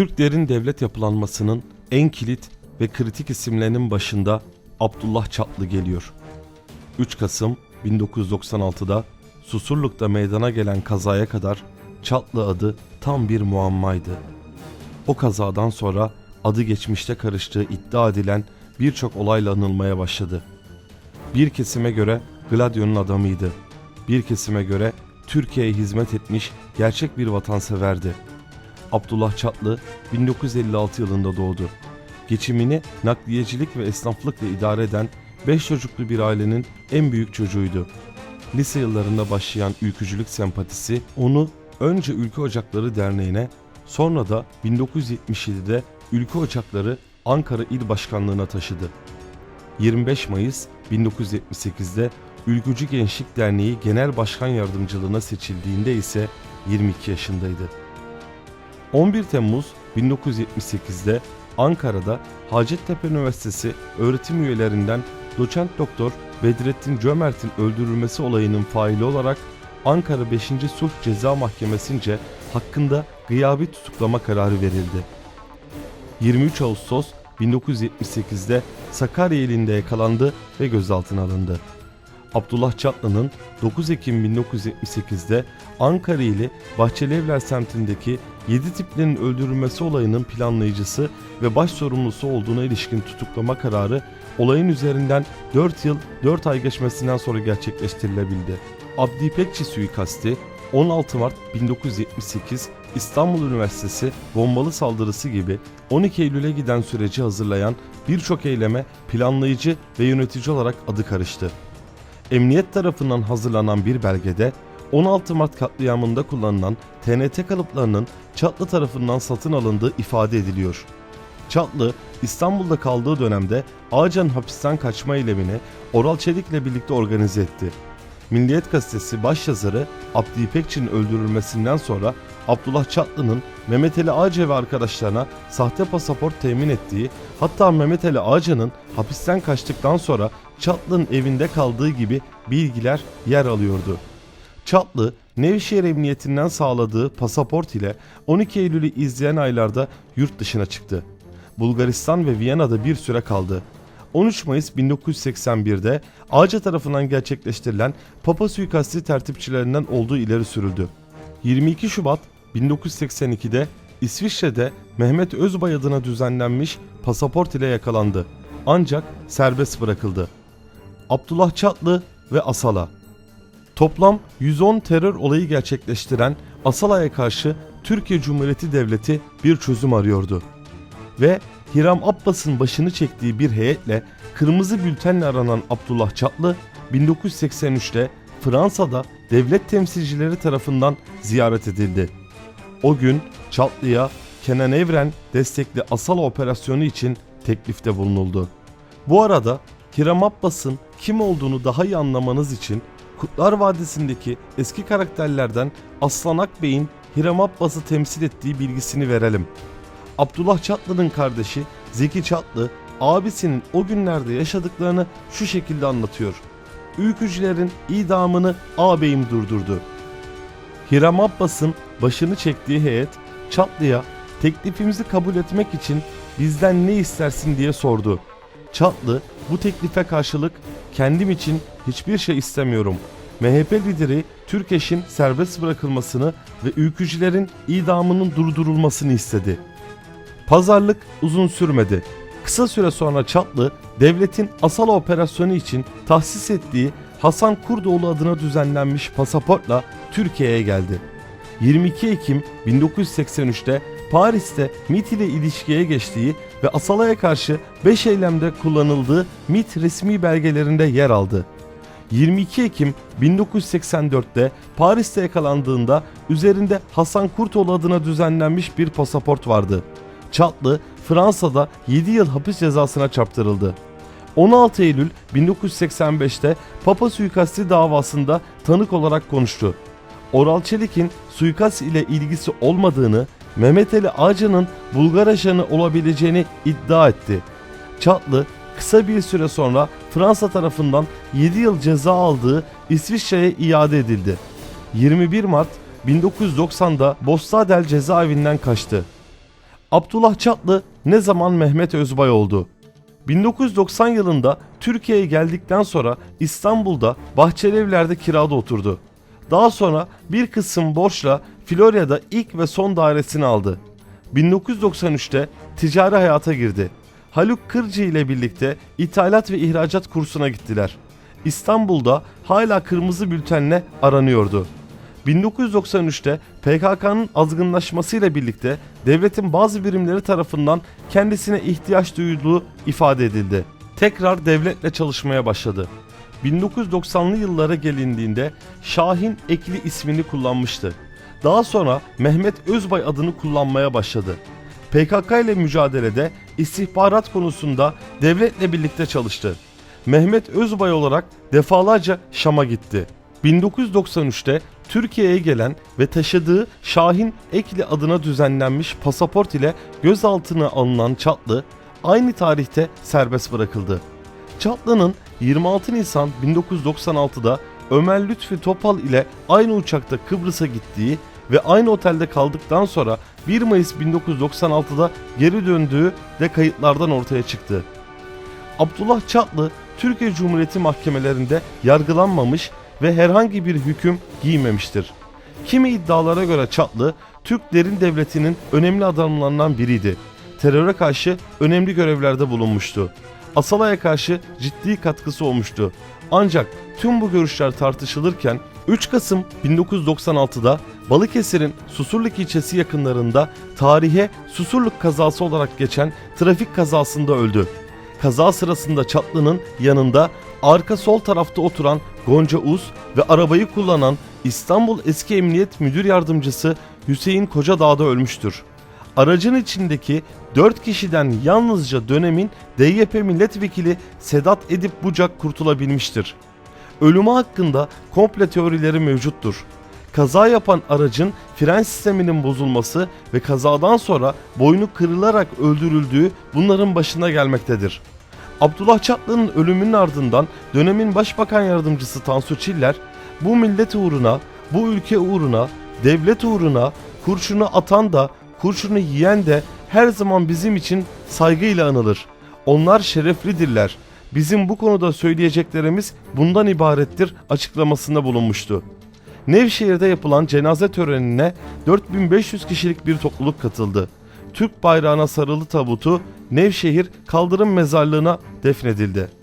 Türklerin devlet yapılanmasının en kilit ve kritik isimlerinin başında Abdullah Çatlı geliyor. 3 Kasım 1996'da Susurluk'ta meydana gelen kazaya kadar Çatlı adı tam bir muammaydı. O kazadan sonra adı geçmişte karıştığı iddia edilen birçok olayla anılmaya başladı. Bir kesime göre Gladio'nun adamıydı. Bir kesime göre Türkiye'ye hizmet etmiş gerçek bir vatanseverdi. Abdullah Çatlı 1956 yılında doğdu. Geçimini nakliyecilik ve esnaflıkla idare eden 5 çocuklu bir ailenin en büyük çocuğuydu. Lise yıllarında başlayan ülkücülük sempatisi onu önce Ülke Ocakları Derneği'ne sonra da 1977'de Ülke Ocakları Ankara İl Başkanlığı'na taşıdı. 25 Mayıs 1978'de Ülkücü Gençlik Derneği Genel Başkan Yardımcılığına seçildiğinde ise 22 yaşındaydı. 11 Temmuz 1978'de Ankara'da Hacettepe Üniversitesi öğretim üyelerinden doçent doktor Bedrettin Cömert'in öldürülmesi olayının faili olarak Ankara 5. Sulh Ceza Mahkemesi'nce hakkında gıyabi tutuklama kararı verildi. 23 Ağustos 1978'de Sakarya ilinde yakalandı ve gözaltına alındı. Abdullah Çatlı'nın 9 Ekim 1978'de Ankara ili Bahçelievler semtindeki 7 tiplerin öldürülmesi olayının planlayıcısı ve baş sorumlusu olduğuna ilişkin tutuklama kararı olayın üzerinden 4 yıl 4 ay geçmesinden sonra gerçekleştirilebildi. Abdi İpekçi suikasti 16 Mart 1978 İstanbul Üniversitesi bombalı saldırısı gibi 12 Eylül'e giden süreci hazırlayan birçok eyleme planlayıcı ve yönetici olarak adı karıştı. Emniyet tarafından hazırlanan bir belgede 16 Mart katliamında kullanılan TNT kalıplarının Çatlı tarafından satın alındığı ifade ediliyor. Çatlı, İstanbul'da kaldığı dönemde Ağacan hapisten kaçma eylemini Oral Çelik'le birlikte organize etti. Milliyet gazetesi başyazarı Abdi İpekçi'nin öldürülmesinden sonra Abdullah Çatlı'nın Mehmet Ali Ağca ve arkadaşlarına sahte pasaport temin ettiği hatta Mehmet Ali Ağca'nın hapisten kaçtıktan sonra Çatlı'nın evinde kaldığı gibi bilgiler yer alıyordu. Çatlı, Nevşehir Emniyetinden sağladığı pasaport ile 12 Eylül'ü izleyen aylarda yurt dışına çıktı. Bulgaristan ve Viyana'da bir süre kaldı. 13 Mayıs 1981'de Ağca tarafından gerçekleştirilen Papa suikasti tertipçilerinden olduğu ileri sürüldü. 22 Şubat 1982'de İsviçre'de Mehmet Özbay adına düzenlenmiş pasaport ile yakalandı. Ancak serbest bırakıldı. Abdullah Çatlı ve Asala Toplam 110 terör olayı gerçekleştiren Asala'ya karşı Türkiye Cumhuriyeti Devleti bir çözüm arıyordu. Ve Hiram Abbas'ın başını çektiği bir heyetle kırmızı bültenle aranan Abdullah Çatlı 1983'te Fransa'da devlet temsilcileri tarafından ziyaret edildi. O gün Çatlı'ya Kenan Evren destekli Asala operasyonu için teklifte bulunuldu. Bu arada Hiram Abbas'ın kim olduğunu daha iyi anlamanız için Kutlar Vadisi'ndeki eski karakterlerden Aslan Akbey'in Hiram Abbas'ı temsil ettiği bilgisini verelim. Abdullah Çatlı'nın kardeşi Zeki Çatlı abisinin o günlerde yaşadıklarını şu şekilde anlatıyor. Ülkücülerin idamını ağabeyim durdurdu. Hiram Abbas'ın başını çektiği heyet Çatlı'ya teklifimizi kabul etmek için bizden ne istersin diye sordu. Çatlı bu teklife karşılık kendim için hiçbir şey istemiyorum. MHP lideri Türkeş'in serbest bırakılmasını ve ülkücülerin idamının durdurulmasını istedi. Pazarlık uzun sürmedi. Kısa süre sonra Çatlı, devletin Asala operasyonu için tahsis ettiği Hasan Kurdoğlu adına düzenlenmiş pasaportla Türkiye'ye geldi. 22 Ekim 1983'te Paris'te MIT ile ilişkiye geçtiği ve Asala'ya karşı 5 eylemde kullanıldığı MIT resmi belgelerinde yer aldı. 22 Ekim 1984'te Paris'te yakalandığında üzerinde Hasan Kurtoğlu adına düzenlenmiş bir pasaport vardı. Çatlı Fransa'da 7 yıl hapis cezasına çarptırıldı. 16 Eylül 1985'te Papa suikasti davasında tanık olarak konuştu. Oral Çelik'in suikast ile ilgisi olmadığını, Mehmet Ali Ağca'nın Bulgar ajanı olabileceğini iddia etti. Çatlı kısa bir süre sonra Fransa tarafından 7 yıl ceza aldığı İsviçre'ye iade edildi. 21 Mart 1990'da Bostadel cezaevinden kaçtı. Abdullah Çatlı ne zaman Mehmet Özbay oldu? 1990 yılında Türkiye'ye geldikten sonra İstanbul'da Bahçelievler'de kirada oturdu. Daha sonra bir kısım borçla Florya'da ilk ve son dairesini aldı. 1993'te ticari hayata girdi. Haluk Kırcı ile birlikte ithalat ve ihracat kursuna gittiler. İstanbul'da hala kırmızı bültenle aranıyordu. 1993'te PKK'nın azgınlaşmasıyla birlikte devletin bazı birimleri tarafından kendisine ihtiyaç duyulduğu ifade edildi. Tekrar devletle çalışmaya başladı. 1990'lı yıllara gelindiğinde Şahin Ekli ismini kullanmıştı. Daha sonra Mehmet Özbay adını kullanmaya başladı. PKK ile mücadelede istihbarat konusunda devletle birlikte çalıştı. Mehmet Özbay olarak defalarca Şam'a gitti. 1993'te Türkiye'ye gelen ve taşıdığı Şahin Ekli adına düzenlenmiş pasaport ile gözaltına alınan Çatlı aynı tarihte serbest bırakıldı. Çatlı'nın 26 Nisan 1996'da Ömer Lütfi Topal ile aynı uçakta Kıbrıs'a gittiği ve aynı otelde kaldıktan sonra 1 Mayıs 1996'da geri döndüğü de kayıtlardan ortaya çıktı. Abdullah Çatlı Türkiye Cumhuriyeti mahkemelerinde yargılanmamış ve herhangi bir hüküm giymemiştir. Kimi iddialara göre Çatlı, Türk derin devletinin önemli adamlarından biriydi. Teröre karşı önemli görevlerde bulunmuştu. Asala'ya karşı ciddi katkısı olmuştu. Ancak tüm bu görüşler tartışılırken 3 Kasım 1996'da Balıkesir'in Susurluk ilçesi yakınlarında tarihe Susurluk kazası olarak geçen trafik kazasında öldü. Kaza sırasında Çatlı'nın yanında arka sol tarafta oturan Gonca Uz ve arabayı kullanan İstanbul Eski Emniyet Müdür Yardımcısı Hüseyin Kocadağ'da ölmüştür. Aracın içindeki 4 kişiden yalnızca dönemin DYP milletvekili Sedat Edip Bucak kurtulabilmiştir. Ölümü hakkında komple teorileri mevcuttur. Kaza yapan aracın fren sisteminin bozulması ve kazadan sonra boynu kırılarak öldürüldüğü bunların başına gelmektedir. Abdullah Çatlı'nın ölümünün ardından dönemin Başbakan Yardımcısı Tansu Çiller, bu millet uğruna, bu ülke uğruna, devlet uğruna kurşunu atan da, kurşunu yiyen de her zaman bizim için saygıyla anılır. Onlar şereflidirler. Bizim bu konuda söyleyeceklerimiz bundan ibarettir açıklamasında bulunmuştu. Nevşehir'de yapılan cenaze törenine 4500 kişilik bir topluluk katıldı. Türk bayrağına sarılı tabutu Nevşehir Kaldırım Mezarlığı'na defnedildi.